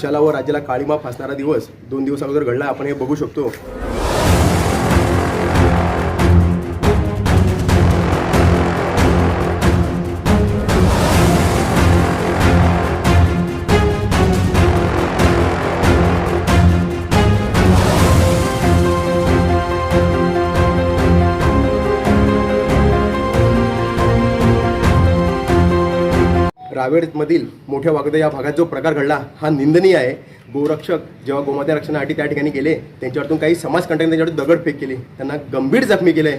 देशाला व राज्याला काळीमा फासणारा दिवस दोन दिवस अगोदर घडला आपण हे बघू शकतो. रावेरमधील मोठ्या वागद या भागात जो प्रकार घडला हा निंदनीय आहे. गोरक्षक जेव्हा गोमाता रक्षणासाठी त्या ठिकाणी गेले त्यांच्यावरतून काही समाजकंटक त्यांच्यावर दगडफेक केली त्यांना गंभीर जखमी केले.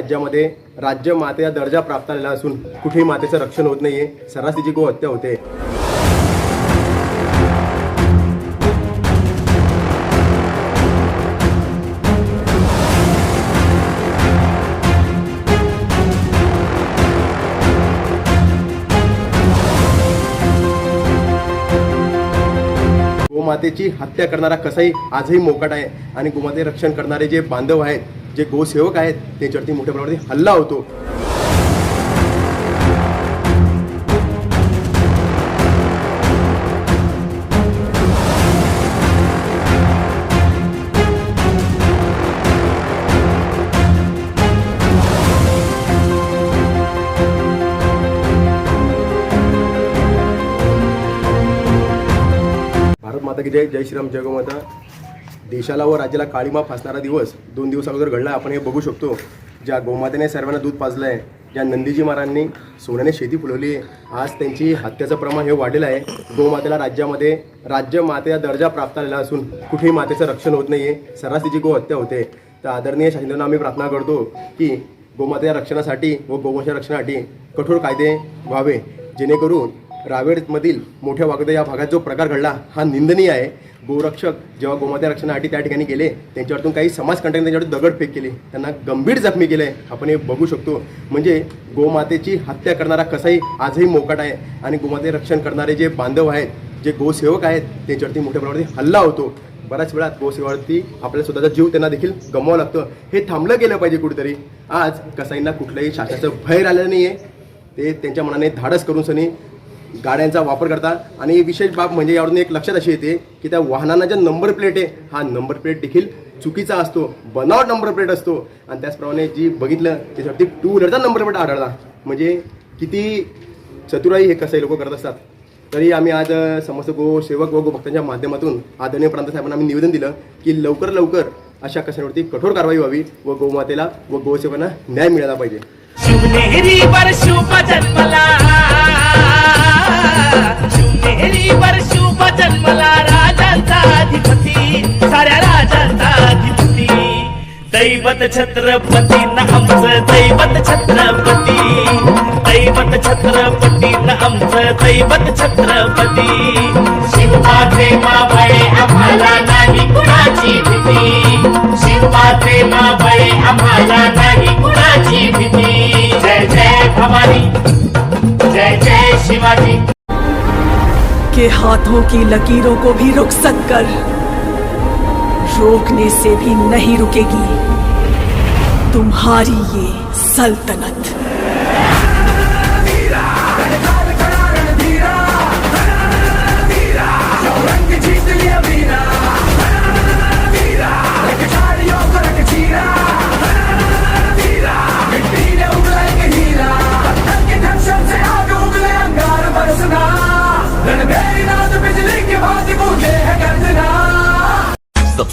राज्यामध्ये राज्य मातेचा दर्जा प्राप्त झालेला असून कुठेही मातेचं रक्षण होत नाहीये. सर्रास तिची गो हत्या होते. गोमातेची हत्या करणारा कसाही आजही मोकाट आहे आणि गोमाते रक्षण करणारे जे बांधव आहेत जे गोसेवक आहेत त्यांच्यावरती मोठ्या प्रमाणात हल्ला होतो. भारत माता की जय जय श्रीराम जय गोमाता. देशाला व राज्याला काळीमा फासणारा दिवस दोन दिवस अगोदर घडला. आपण हे बघू शकतो. ज्या गोमातेने सर्वांना दूध पाजलं आहे ज्या नंदीजी महाराजांनी सोन्याने शेती फुलवली आहे आज त्यांची हत्याचं प्रमाण हे वाढलेलं आहे. गोमातेला राज्यामध्ये राज्य मातेचा दर्जा प्राप्त झालेला असून कुठेही मातेचं रक्षण होत नाहीये. सर्रास तिची गो हत्या होते. तर आदरणीय शासनानं आम्ही प्रार्थना करतो की गोमातेच्या रक्षणासाठी व गोवंशा रक्षणासाठी कठोर कायदे व्हावे. जेणेकरून रावेरमधील मोठ्या वागदा या भागात जो प्रकार घडला हा निंदनीय आहे. गोरक्षक जेव्हा गोमाता रक्षणासाठी त्या ठिकाणी गेले त्यांच्यावरतून काही समाजकंटकांनी त्यांच्यावर दगडफेक केली. त्यांना गंभीर जखमी केले. आपण हे बघू शकतो. म्हणजे गोमातेची हत्या करणारा कसाही आजही मोकाट आहे आणि गोमाते रक्षण करणारे जे बांधव आहेत जे गोसेवक आहेत त्यांच्यावरती मोठ्या प्रमाणात हल्ला होतो. बऱ्याच वेळा गोसेवावरती आपल्या स्वतःचा जीव त्यांना देखील गमवावा लागतं. हे थांबलं गेलं पाहिजे कुठेतरी. आज कसाईंना कुठलंही शासनाचं भय राहिलं नाही आहे ते त्यांच्या मनाने धाडस करून सनी गाड्यांचा वापर करतात. आणि विशेष बाब म्हणजे यावरून एक लक्षात अशी येते की त्या वाहनांना ज्या नंबर प्लेट आहे हा नंबर प्लेट देखील चुकीचा असतो. बनावट नंबर प्लेट असतो. आणि त्याचप्रमाणे जी बघितलं त्याच्यावरती टू व्हीलरचा नंबर प्लेट आढळला. म्हणजे किती चतुराई हे कसं लोक करत असतात. तरी आम्ही आज समस्त गो सेवक व गोभक्तांच्या माध्यमातून आदरणीय प्रांत साहेबांना आम्ही निवेदन दिलं की लवकर लवकर अशा कशावरती कठोर कारवाई व्हावी व गोमातेला व गोसेवांना न्याय मिळाला पाहिजे. शिवनेरीवर शुभ जन्मला राजांचा अधिपती साऱ्या राजांचा अधिपती. दैवत छत्रपती न आमचं दैवत छत्रपती. दैवत छत्रपती न आमचं दैवत छत्रपती. शिवबाचे मावळे आम्हाला नाही कुणाची भीती. शिवबाचे मावळे आम्हाला नाही कुणाची भीती. जय जय भवानी. हाथों की लकीरों को भी रुखसत कर रोकने से भी नहीं रुकेगी। तुम्हारी ये सल्तनत।